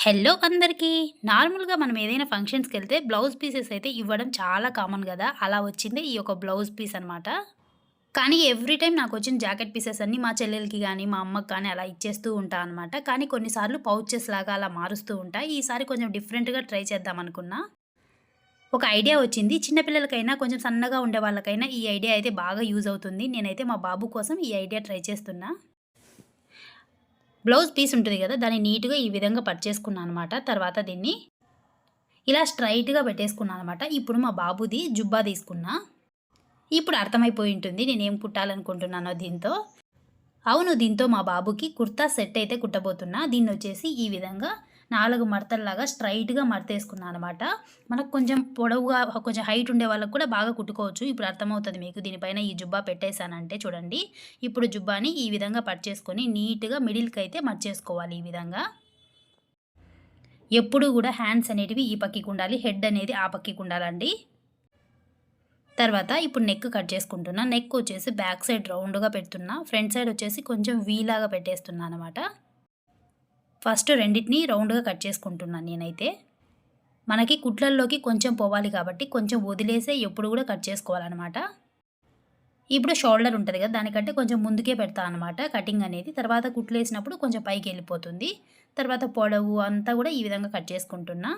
Hello అందరికీ నార్మల్‌గా మనం ఏదైనా ఫంక్షన్స్‌కి వెళ్తే బ్లౌజ్ పీసెస్ అయితే ఇవ్వడం చాలా కామన్ కదా అలా వచ్చింది ఈ యొక్క బ్లౌజ్ పీస్ అనమాట. కానీ ఎవ్రీ టైం నాకు వచ్చిన జాకెట్ పీసెస్ అన్నీ మా చెల్లెలకి కానీ మా అమ్మకి కానీ అలా ఇచ్చేస్తూ ఉంటా అనమాట. కానీ కొన్నిసార్లు పౌచెస్ లాగా అలా మారుస్తూ ఉంటా. ఈసారి కొంచెం డిఫరెంట్‌గా ట్రై చేద్దాం అనుకున్నా. ఒక ఐడియా వచ్చింది. చిన్నపిల్లలకైనా కొంచెం సన్నగా ఉండే వాళ్ళకైనా ఈ ఐడియా అయితే బాగా యూజ్ అవుతుంది. నేనైతే మా బాబు కోసం ఈ ఐడియా ట్రై చేస్తున్నా. బ్లౌజ్ పీస్ ఉంటుంది కదా దాన్ని నీట్‌గా ఈ విధంగా పట్ చేసుకున్నాను అనమాట. తర్వాత దీన్ని ఇలా స్ట్రైట్గా పెట్టేసుకున్నాను అనమాట. ఇప్పుడు మా బాబుది జుబ్బా తీసుకున్నా. ఇప్పుడు అర్థమైపోయి ఉంటుంది నేనేం కుట్టాలనుకుంటున్నానో దీంతో. అవును దీంతో మా బాబుకి కుర్తా సెట్ అయితే కుట్టబోతున్నా. దీన్ని వచ్చేసి ఈ విధంగా నాలుగు మడతల్లాగా స్ట్రైట్గా మడతేసుకున్నాను అనమాట. మనకు కొంచెం పొడవుగా కొంచెం హైట్ ఉండే వాళ్ళకి కూడా బాగా కుట్టుకోవచ్చు. ఇప్పుడు అర్థమవుతుంది మీకు దీనిపైన ఈ జుబ్బా పెట్టేసానంటే చూడండి. ఇప్పుడు జుబ్బాని ఈ విధంగా పట్ చేసుకొని నీట్‌గా అయితే మడిచేసుకోవాలి ఈ విధంగా. ఎప్పుడూ కూడా హ్యాండ్స్ అనేటివి ఈ పక్కకి ఉండాలి. హెడ్ అనేది ఆ పక్కకి ఉండాలండి. తర్వాత ఇప్పుడు నెక్ కట్ చేసుకుంటున్నా. నెక్ వచ్చేసి బ్యాక్ సైడ్ రౌండ్‌గా పెడుతున్నా. ఫ్రంట్ సైడ్ వచ్చేసి కొంచెం వీలాగా పెట్టేస్తున్నా అనమాట. ఫస్ట్ రెండింటిని రౌండ్‌గా కట్ చేసుకుంటున్నాను నేనైతే. మనకి కుట్లల్లోకి కొంచెం పోవాలి కాబట్టి కొంచెం వదిలేసే ఎప్పుడు కూడా కట్ చేసుకోవాలనమాట. ఇప్పుడు షోల్డర్ ఉంటుంది కదా దానికంటే కొంచెం ముందుకే పెడతా అనమాట కటింగ్ అనేది. తర్వాత కుట్లేసినప్పుడు కొంచెం పైకి వెళ్ళిపోతుంది తర్వాత పొడవు అంతా కూడా ఈ విధంగా కట్ చేసుకుంటున్నా.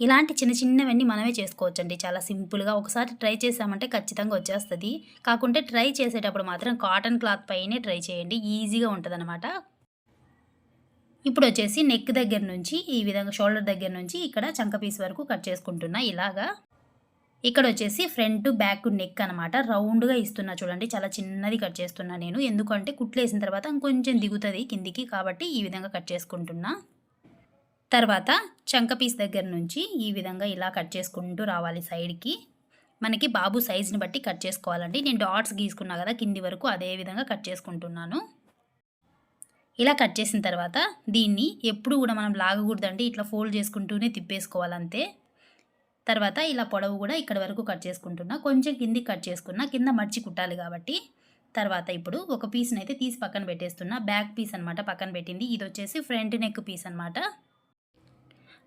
ఇలాంటి చిన్న చిన్నవన్నీ మనమే చేసుకోవచ్చండి. చాలా సింపుల్‌గా ఒకసారి ట్రై చేశామంటే ఖచ్చితంగా వచ్చేస్తుంది కాకుంటే ట్రై చేసేటప్పుడు మాత్రం కాటన్ క్లాత్ పైనే ట్రై చేయండి. ఈజీగా ఇప్పుడు వచ్చేసి నెక్ దగ్గర నుంచి ఈ విధంగా షోల్డర్ దగ్గర నుంచి ఇక్కడ చంక పీస్ వరకు కట్ చేసుకుంటున్నా ఇలాగా. ఇక్కడ వచ్చేసి ఫ్రంట్, బ్యాక్ నెక్ అనమాట. రౌండ్‌గా ఇస్తున్నా చూడండి. చాలా చిన్నది కట్ చేస్తున్నా నేను. ఎందుకంటే కుట్లేసిన తర్వాత ఇంకొంచెం దిగుతుంది కిందికి. కాబట్టి ఈ విధంగా కట్ చేసుకుంటున్నా. తర్వాత చంక పీస్ దగ్గర నుంచి ఈ విధంగా ఇలా కట్ చేసుకుంటూ రావాలి సైడ్‌కి. మనకి బాబు సైజుని బట్టి కట్ చేసుకోవాలండి. నేను డాట్స్ గీసుకున్నా కదా కింది వరకు అదే విధంగా కట్ చేసుకుంటున్నాను. ఇలా కట్ చేసిన తర్వాత దీన్ని ఎప్పుడు కూడా మనం లాగకూడదండి. ఇట్లా ఫోల్డ్ చేసుకుంటూనే తిప్పేసుకోవాలంతే. తర్వాత ఇలా పొడవు కూడా ఇక్కడ వరకు కట్ చేసుకుంటున్నా. కొంచెం కిందికి కట్ చేసుకున్నా. కింద మడిచి కుట్టాలి కాబట్టి. తర్వాత ఇప్పుడు ఒక పీస్ని అయితే తీసి పక్కన పెట్టేస్తున్నా. బ్యాక్ పీస్ అనమాట పక్కన పెట్టింది. ఇది వచ్చేసి ఫ్రంట్ నెక్ పీస్ అనమాట.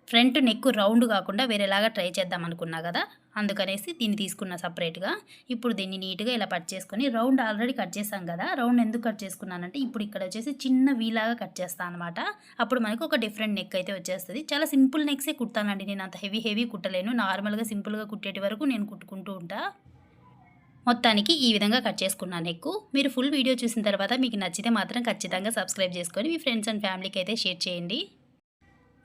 ఫ్రంట్ నెక్ రౌండ్ కాకుండా వేరేలాగా ట్రై చేద్దాం అనుకున్నా కదా అందుకనేసి దీన్ని తీసుకున్నా సపరేట్గా ఇప్పుడు దీన్ని నీట్‌గా ఇలా కట్ చేసుకొని రౌండ్ ఆల్రెడీ కట్ చేసాం కదా రౌండ్ ఎందుకు కట్ చేసుకున్నానంటే ఇప్పుడు ఇక్కడ వచ్చేసి చిన్న వీలాగా కట్ చేస్తా అనమాట. అప్పుడు మనకు ఒక డిఫరెంట్ నెక్ అయితే వచ్చేస్తుంది చాలా సింపుల్ నెక్సే కుడతానండి. నేను అంత హెవీ హెవీ కుట్టలేను. నార్మల్‌గా సింపుల్‌గా కుట్టేటి వరకు నేను కుట్టుకుంటూ ఉంటా. మొత్తానికి ఈ విధంగా కట్ చేసుకున్నాను నెక్కు. మీరు ఫుల్ వీడియో చూసిన తర్వాత మీకు నచ్చితే మాత్రం ఖచ్చితంగా సబ్స్క్రైబ్ చేసుకొని మీ ఫ్రెండ్స్ అండ్ ఫ్యామిలీకి అయితే షేర్ చేయండి.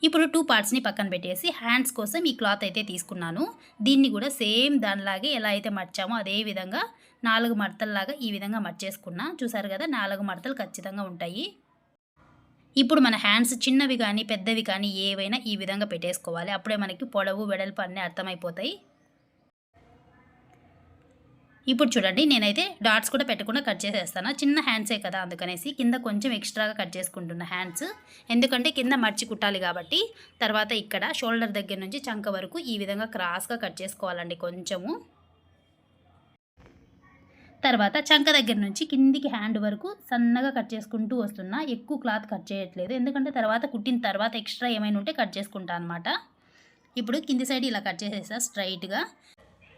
ఇప్పుడు టూ పార్ట్స్‌ని పక్కన పెట్టేసి హ్యాండ్స్ కోసం ఈ క్లాత్ అయితే తీసుకున్నాను. దీన్ని కూడా సేమ్ దానిలాగే ఎలా అయితే మర్చామో అదే విధంగా 4 మడతల్లాగా ఈ విధంగా మర్చేసుకున్నా చూసారు కదా నాలుగు మడతలు ఖచ్చితంగా ఉంటాయి. ఇప్పుడు మన హ్యాండ్స్ చిన్నవి కానీ పెద్దవి కానీ ఏవైనా ఈ విధంగా పెట్టేసుకోవాలి. అప్పుడే మనకి పొడవు, వెడల్పు అన్నీ అర్థమైపోతాయి. ఇప్పుడు చూడండి నేనైతే డాట్స్ కూడా పెట్టకుండా కట్ చేసేస్తాను. చిన్న హ్యాండ్సే కదా! అందుకనేసి కింద కొంచెం ఎక్స్ట్రాగా కట్ చేసుకుంటున్న హ్యాండ్స్. ఎందుకంటే కింద మడిచి కుట్టాలి కాబట్టి. తర్వాత ఇక్కడ షోల్డర్ దగ్గర నుంచి చంక వరకు ఈ విధంగా క్రాస్‌గా కట్ చేసుకోవాలండి కొంచెము. తర్వాత చంక దగ్గర నుంచి కిందికి హ్యాండ్ వరకు సన్నగా కట్ చేసుకుంటూ వస్తున్నా. ఎక్కువ క్లాత్ కట్ చేయట్లేదు. ఎందుకంటే తర్వాత కుట్టిన తర్వాత ఎక్స్ట్రా ఏమైనా ఉంటే కట్ చేసుకుంటా అనమాట. ఇప్పుడు కింది సైడ్ ఇలా కట్ చేసేసా స్ట్రైట్గా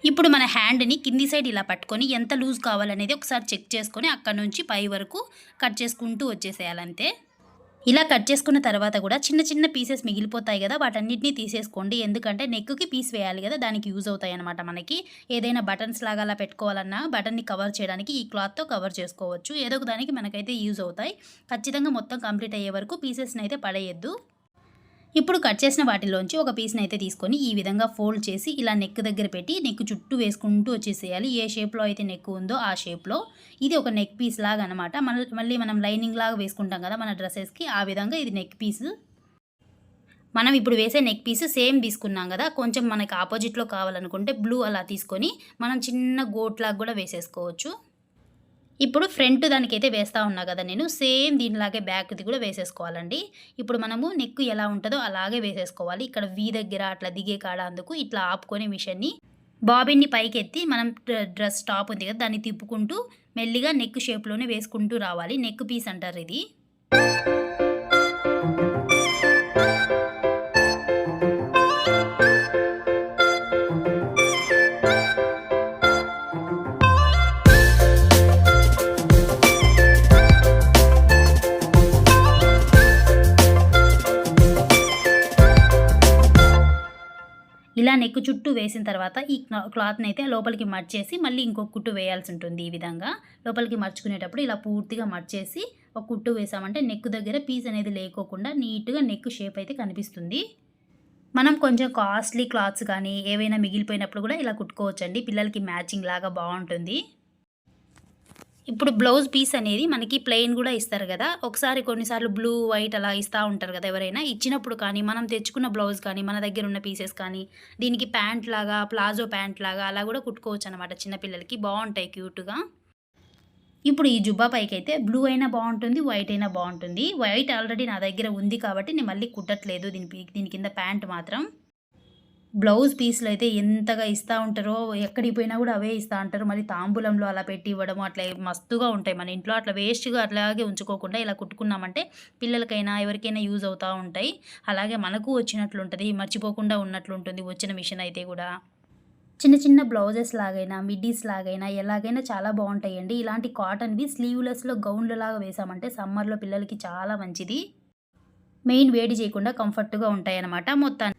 ఇప్పుడు మన హ్యాండ్‌ని కింది సైడ్ ఇలా పట్టుకొని ఎంత లూజ్ కావాలనేది ఒకసారి చెక్ చేసుకొని అక్కడి నుంచి పై వరకు కట్ చేసుకుంటూ వచ్చేసేయాలంతే. ఇలా కట్ చేసుకున్న తర్వాత కూడా చిన్న చిన్న పీసెస్ మిగిలిపోతాయి కదా వాటన్నిటిని తీసేసుకోండి. ఎందుకంటే నెక్‌కి పీస్ వేయాలి కదా దానికి యూజ్ అవుతాయనమాట మనకి. ఏదైనా బటన్స్ లాగా అలా పెట్టుకోవాలన్నా బటన్‌ని కవర్ చేయడానికి ఈ క్లాత్‌తో కవర్ చేసుకోవచ్చు. ఏదో ఒక దానికి మనకైతే యూజ్ అవుతాయి. ఖచ్చితంగా మొత్తం కంప్లీట్ అయ్యే వరకు పీసెస్ని అయితే పడేయద్దు ఇప్పుడు కట్ చేసిన వాటిలోంచి ఒక పీస్ని అయితే తీసుకొని ఈ విధంగా ఫోల్డ్ చేసి ఇలా నెక్ దగ్గర పెట్టి నెక్ చుట్టూ వేసుకుంటూ వచ్చేసేయాలి. ఏ షేప్‌లో అయితే నెక్ ఉందో ఆ షేప్‌లో. ఇది ఒక నెక్ పీస్ లాగా అనమాట. మళ్ళీ మనం లైనింగ్ లాగా వేసుకుంటాం కదా మన డ్రెస్సెస్కి ఆ విధంగా ఇది నెక్ పీస్. మనం ఇప్పుడు వేసే నెక్ పీస్ సేమ్ తీసుకున్నాం కదా కొంచెం మనకి ఆపోజిట్లో కావాలనుకుంటే బ్లూ అలా తీసుకొని మనం చిన్న గోట్‌లాగా కూడా వేసేసుకోవచ్చు. ఇప్పుడు ఫ్రంట్ దానికైతే వేస్తా ఉన్నా కదా నేను సేమ్ దీనిలాగే బ్యాక్‌ది కూడా వేసేసుకోవాలండి. ఇప్పుడు మనము నెక్ ఎలా ఉంటుందో అలాగే వేసేసుకోవాలి. ఇక్కడ వీ దగ్గర అట్లా దిగే కాడ అందుకు ఇట్లా ఆపుకొని మిషన్‌ని బాబిన్‌ని పైకెత్తి మనం డ్రెస్ టాప్ ఉంది కదా! దాన్ని తిప్పుకుంటూ మెల్లిగా నెక్ షేప్‌లోనే వేసుకుంటూ రావాలి. నెక్ పీస్ అంటారు ఇది. ఇలా నెక్ చుట్టూ వేసిన తర్వాత ఈ క్లాత్ని అయితే లోపలికి మర్చేసి మళ్ళీ ఇంకొక కుట్టు వేయాల్సి ఉంటుంది ఈ విధంగా. లోపలికి మర్చుకునేటప్పుడు ఇలా పూర్తిగా మర్చేసి ఒక కుట్టు వేసామంటే నెక్ దగ్గర పీస్ అనేది లేకోకుండా నీట్గా నెక్ షేప్ అయితే కనిపిస్తుంది. మనం కొంచెం కాస్ట్లీ క్లాత్స్ కానీ ఏవైనా మిగిలిపోయినప్పుడు కూడా ఇలా కుట్టుకోవచ్చండి. పిల్లలకి మ్యాచింగ్ లాగా బాగుంటుంది. ఇప్పుడు బ్లౌజ్ పీస్ అనేది మనకి ప్లెయిన్ కూడా ఇస్తారు కదా. ఒకసారి కొన్నిసార్లు బ్లూ వైట్ అలా ఇస్తూ ఉంటారు కదా ఎవరైనా. ఇచ్చినప్పుడు కానీ మనం తెచ్చుకున్న బ్లౌజ్ కానీ మన దగ్గర ఉన్న పీసెస్ కానీ దీనికి ప్యాంట్ లాగా ప్లాజో ప్యాంట్ లాగా అలా కూడా కుట్టుకోవచ్చు అనమాట చిన్నపిల్లలకి బాగుంటాయి క్యూట్గా ఇప్పుడు ఈ జుబ్బా పైకి అయితే బ్లూ అయినా బాగుంటుంది వైట్ అయినా బాగుంటుంది. వైట్ ఆల్రెడీ నా దగ్గర ఉంది కాబట్టి నేను మళ్ళీ కుట్టట్లేదు దీని పీ- దీని కింద ప్యాంట్ మాత్రం. బ్లౌజ్ పీస్లు అయితే ఎంతగా ఇస్తూ ఉంటారో ఎక్కడికి పోయినా కూడా అవే ఇస్తూ ఉంటారు మరి తాంబూలంలో అలా పెట్టి ఇవ్వడం అట్లా మస్తుగా ఉంటాయి. మన ఇంట్లో అట్లా వేస్ట్గా అట్లాగే ఉంచుకోకుండా ఇలా కుట్టుకున్నామంటే పిల్లలకైనా ఎవరికైనా యూజ్ అవుతూ ఉంటాయి. అలాగే మనకు వచ్చినట్లు ఉంటుంది మర్చిపోకుండా ఉన్నట్లు ఉంటుంది వచ్చిన మిషన్ అయితే కూడా. చిన్న చిన్న బ్లౌజెస్ లాగైనా మిడ్డీస్ లాగైనా ఎలాగైనా చాలా బాగుంటాయండి. ఇలాంటి కాటన్వి స్లీవ్లెస్లో గౌన్లు లాగా వేసామంటే సమ్మర్లో పిల్లలకి చాలా మంచిది. మెయిన్ వేడి చేయకుండా కంఫర్ట్గా ఉంటాయి అన్నమాట మొత్తాన్ని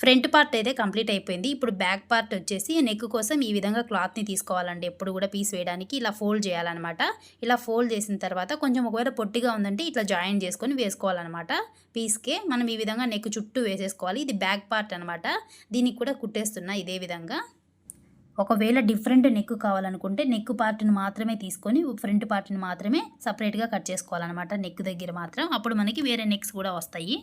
ఫ్రంట్ పార్ట్ అయితే కంప్లీట్ అయిపోయింది. ఇప్పుడు బ్యాక్ పార్ట్ వచ్చేసి నెక్ కోసం ఈ విధంగా క్లాత్ని తీసుకోవాలండి. ఎప్పుడు కూడా పీస్ వేయడానికి ఇలా ఫోల్డ్ చేయాలన్నమాట. ఇలా ఫోల్డ్ చేసిన తర్వాత కొంచెం ఒకవేళ పొట్టిగా ఉందంటే ఇట్లా జాయిన్ చేసుకొని వేసుకోవాలన్నమాట. పీస్కే మనం ఈ విధంగా నెక్ చుట్టూ వేసేసుకోవాలి. ఇది బ్యాక్ పార్ట్ అనమాట దీనికి కూడా కుట్టేస్తున్నా ఇదే విధంగా. ఒకవేళ డిఫరెంట్ నెక్ కావాలనుకుంటే నెక్ పార్ట్ని మాత్రమే తీసుకొని ఫ్రంట్ పార్ట్ని మాత్రమే సపరేట్గా కట్ చేసుకోవాలన్నమాట. నెక్ దగ్గర మాత్రం అప్పుడు మనకి వేరే నెక్స్ కూడా వస్తాయి.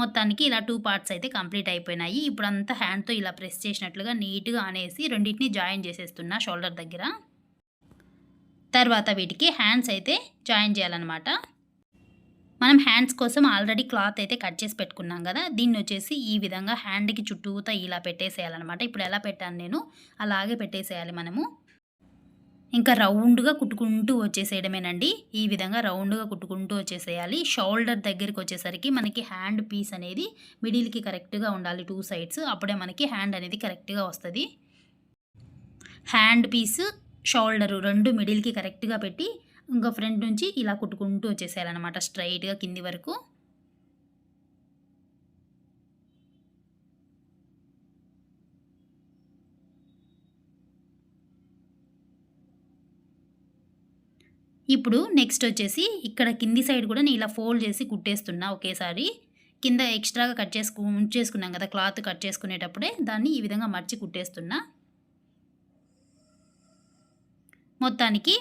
మొత్తానికి ఇలా టూ పార్ట్స్ అయితే కంప్లీట్ అయిపోయినాయి. ఇప్పుడు అంతా హ్యాండ్తో ఇలా ప్రెస్ చేసినట్లుగా నీట్గా అనేసి రెండింటిని జాయిన్ చేసేస్తున్నా షోల్డర్ దగ్గర. తర్వాత వీటికి హ్యాండ్స్ అయితే జాయిన్ చేయాలన్నమాట. మనం హ్యాండ్స్ కోసం ఆల్రెడీ క్లాత్ అయితే కట్ చేసి పెట్టుకున్నాం కదా దీన్ని వచ్చేసి ఈ విధంగా హ్యాండ్కి చుట్టూతా ఇలా పెట్టేసేయాలన్నమాట. ఇప్పుడు ఎలా పెట్టాను నేను? అలాగే పెట్టేసేయాలి మనము. ఇంకా రౌండ్గా కుట్టుకుంటూ వచ్చేసేయడమేనండి. ఈ విధంగా రౌండ్గా కుట్టుకుంటూ వచ్చేసేయాలి. షోల్డర్ దగ్గరికి వచ్చేసరికి మనకి హ్యాండ్ పీస్ అనేది మిడిల్కి కరెక్ట్గా ఉండాలి టూ సైడ్స్. అప్పుడే మనకి హ్యాండ్ అనేది కరెక్ట్గా వస్తుంది. హ్యాండ్ పీస్ షోల్డరు రెండు మిడిల్కి కరెక్ట్గా పెట్టి ఇంకా ఫ్రంట్ నుంచి ఇలా కుట్టుకుంటూ వచ్చేసేయాలన్నమాట. స్ట్రైట్గా కింది వరకు. ఇప్పుడు నెక్స్ట్ వచ్చేసి ఇక్కడ కింది సైడ్ కూడా నేను ఇలా ఫోల్డ్ చేసి కుట్టేస్తున్నా ఒకేసారి. కింద ఎక్స్ట్రాగా కట్ చేసుకు ఉంచేసుకున్నాం కదా క్లాత్ కట్ చేసుకునేటప్పుడే దాన్ని ఈ విధంగా మర్చి కుట్టేస్తున్నా. మొత్తానికి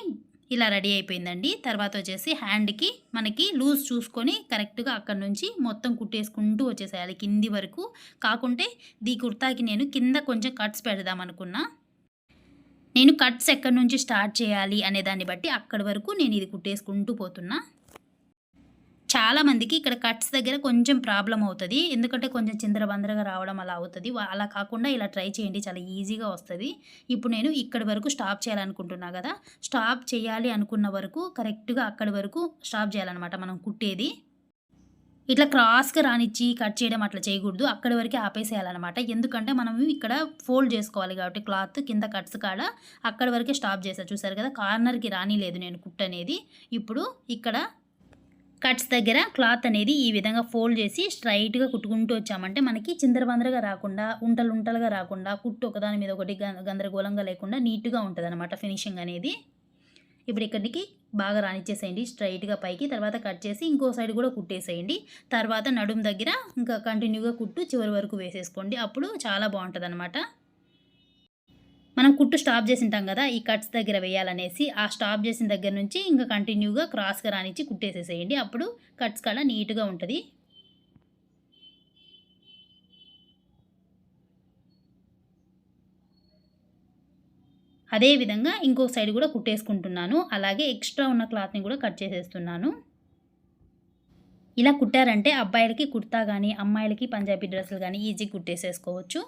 ఇలా రెడీ అయిపోయిందండి. తర్వాత వచ్చేసి హ్యాండ్కి మనకి లూజ్ చూసుకొని కరెక్ట్గా అక్కడ నుంచి మొత్తం కుట్టేసుకుంటూ వచ్చేసేయాలి కింది వరకు. కాకుంటే దీ కుర్తాకి నేను కింద కొంచెం కట్స్ పెడదాం అనుకున్నా. నేను కట్స్ ఎక్కడి నుంచి స్టార్ట్ చేయాలి అనే దాన్ని బట్టి అక్కడి వరకు నేను ఇది కుట్టేసుకుంటూ పోతున్నా. చాలామందికి ఇక్కడ కట్స్ దగ్గర కొంచెం ప్రాబ్లం అవుతుంది. ఎందుకంటే కొంచెం చిందరబందరగా రావడం అలా అవుతుంది. అలా కాకుండా ఇలా ట్రై చేయండి. చాలా ఈజీగా వస్తుంది. ఇప్పుడు నేను ఇక్కడి వరకు స్టాప్ చేయాలనుకుంటున్నా కదా. స్టాప్ చేయాలి అనుకున్న వరకు కరెక్ట్గా అక్కడి వరకు స్టాప్ చేయాలన్నమాట మనం కుట్టేది. ఇట్లా క్రాస్గా రానిచ్చి కట్ చేయడం అట్లా చేయకూడదు. అక్కడి వరకే ఆపేసేయాలన్నమాట. ఎందుకంటే మనం ఇక్కడ ఫోల్డ్ చేసుకోవాలి కాబట్టి క్లాత్ కింద కట్స్ కాడ అక్కడి వరకే స్టాప్ చేసా. చూసారు కదా? కార్నర్కి రానిలేదు నేను కుట్ అనేది. ఇప్పుడు ఇక్కడ కట్స్ దగ్గర క్లాత్ అనేది ఈ విధంగా ఫోల్డ్ చేసి స్ట్రైట్గా కుట్టుకుంటూ వచ్చామంటే మనకి చిందరబందరగా రాకుండా ఉంటలు ఉంటలుగా రాకుండా కుట్టు ఒకదాని మీద ఒకటి గ- గందరగోళంగా లేకుండా నీట్గా ఉంటుంది అనమాట ఫినిషింగ్ అనేది. ఇప్పుడు ఇక్కడికి బాగా రానిచ్చేసేయండి. స్ట్రైట్గా పైకి తర్వాత కట్ చేసి ఇంకో సైడ్ కూడా కుట్టేసేయండి. తర్వాత నడుము దగ్గర ఇంకా కంటిన్యూగా కుట్టు చివరి వరకు వేసేసుకోండి. అప్పుడు చాలా బాగుంటుంది అనమాట మనం కుట్టు స్టాప్ చేసి ఉంటాం కదా ఈ కట్స్ దగ్గర వేయాలనేసి ఆ స్టాప్ చేసిన దగ్గర నుంచి ఇంకా కంటిన్యూగా క్రాస్గా రానిచ్చి కుట్టేసేసేయండి. అప్పుడు కట్స్ కాడ నీట్గా ఉంటుంది. అదే విధంగా ఇంకో సైడ్ కూడా కుట్టేసుకుంటున్నాను. అలాగే ఎక్స్ట్రా ఉన్న క్లాత్ని కూడా కట్ చేసేస్తున్నాను. ఇలా కుట్టారంటే అబ్బాయిలకి కుర్తా కానీ అమ్మాయిలకి పంజాబీ డ్రెస్సులు కానీ ఈజీ కుట్టేసేసుకోవచ్చు.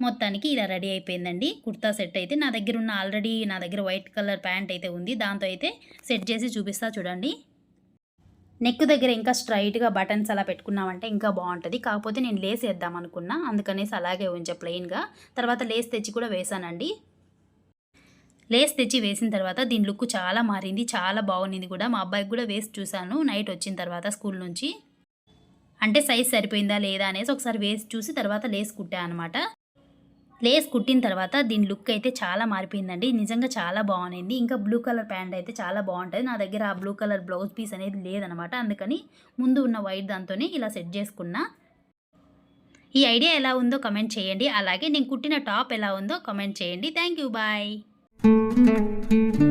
మొత్తానికి ఇలా రెడీ అయిపోయిందండి. కుర్తా సెట్ అయితే నా దగ్గర ఉన్న ఆల్రెడీ నా దగ్గర వైట్ కలర్ ప్యాంట్ అయితే ఉంది. దాంతో అయితే సెట్ చేసి చూపిస్తా చూడండి. నెక్ దగ్గర ఇంకా స్ట్రైట్గా బటన్స్ అలా పెట్టుకున్నామంటే ఇంకా బాగుంటుంది. కాకపోతే నేను లేస్ వేద్దాం అనుకున్నా. అందుకనేసి అలాగే ఉంచా ప్లెయిన్గా తర్వాత లేస్ తెచ్చి కూడా వేసానండి. లేస్ తెచ్చి వేసిన తర్వాత దీని లుక్ చాలా మారింది చాలా బాగుంది కూడా. మా అబ్బాయికి కూడా వేసి చూశాను నైట్ వచ్చిన తర్వాత స్కూల్ నుంచి. అంటే సైజ్ సరిపోయిందా లేదా అనేసి ఒకసారి వేసి చూసి తర్వాత లేస్ కుట్టా అనమాట లేస్ కుట్టిన తర్వాత దీని లుక్ అయితే చాలా మారిపోయిందండి. నిజంగా చాలా బాగుంది ఇంకా బ్లూ కలర్ ప్యాంట్ అయితే చాలా బాగుంటుంది. నా దగ్గర ఆ బ్లూ కలర్ బ్లౌజ్ పీస్ అనేది లేదనమాట అందుకని ముందు ఉన్న వైట్ దాంతోనే ఇలా సెట్ చేసుకున్నా. ఈ ఐడియా ఎలా ఉందో కమెంట్ చేయండి. అలాగే నేను కుట్టిన టాప్ ఎలా ఉందో కమెంట్ చేయండి. Thank you. బాయ్. うん。